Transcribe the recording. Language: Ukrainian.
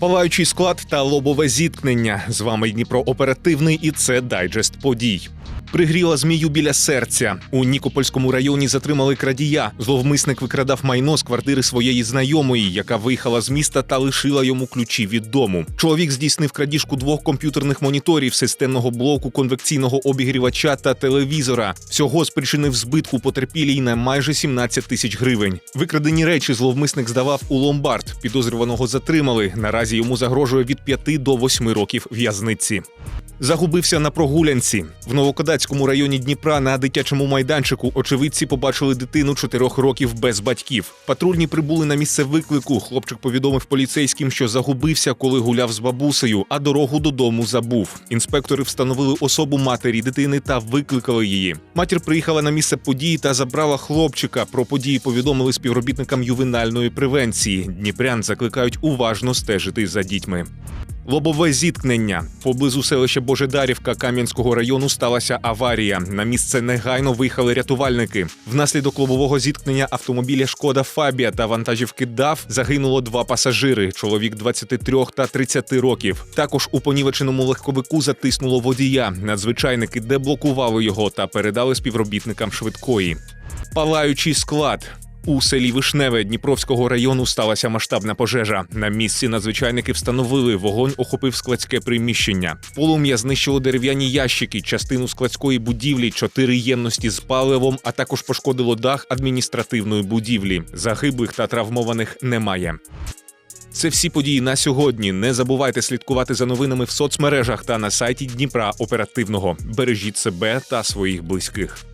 Палаючий склад та лобове зіткнення. З вами Дніпро оперативний і це дайджест подій. Пригріла змію біля серця. У Нікопольському районі затримали крадія. Зловмисник викрадав майно з квартири своєї знайомої, яка виїхала з міста та лишила йому ключі від дому. Чоловік здійснив крадіжку двох комп'ютерних моніторів, системного блоку, конвекційного обігрівача та телевізора. Всього спричинив збитку потерпілій на майже 17 тисяч гривень. Викрадені речі зловмисник здавав у ломбард. Підозрюваного затримали. Наразі йому загрожує від 5 до 8 років в'язниці. Загубився на прогулянці в Новокодацькому районі Дніпра на дитячому майданчику. Очевидці побачили дитину чотирьох років без батьків. Патрульні прибули на місце виклику. Хлопчик повідомив поліцейським, що загубився, коли гуляв з бабусею, а дорогу додому забув. Інспектори встановили особу матері дитини та викликали її. Матір приїхала на місце події та забрала хлопчика. Про події повідомили співробітникам ювенальної превенції. Дніпрян закликають уважно стежити за дітьми. Лобове зіткнення поблизу селища Божедарівка Кам'янського району сталася аварія. На місце негайно виїхали рятувальники. Внаслідок лобового зіткнення автомобіля Шкода Фабія та вантажівки ДАФ загинуло два пасажири: чоловік 23 та 30 років. Також у понівеченому легковику затиснуло водія. Надзвичайники деблокували його та передали співробітникам швидкої. Палаючий склад. У селі Вишневе Дніпровського району сталася масштабна пожежа. На місці надзвичайники встановили вогонь охопив складське приміщення. Полум'я знищило дерев'яні ящики, частину складської будівлі, чотири ємності з паливом, а також пошкодило дах адміністративної будівлі. Загиблих та травмованих немає. Це всі події на сьогодні. Не забувайте слідкувати за новинами в соцмережах та на сайті Дніпра Оперативного. Бережіть себе та своїх близьких.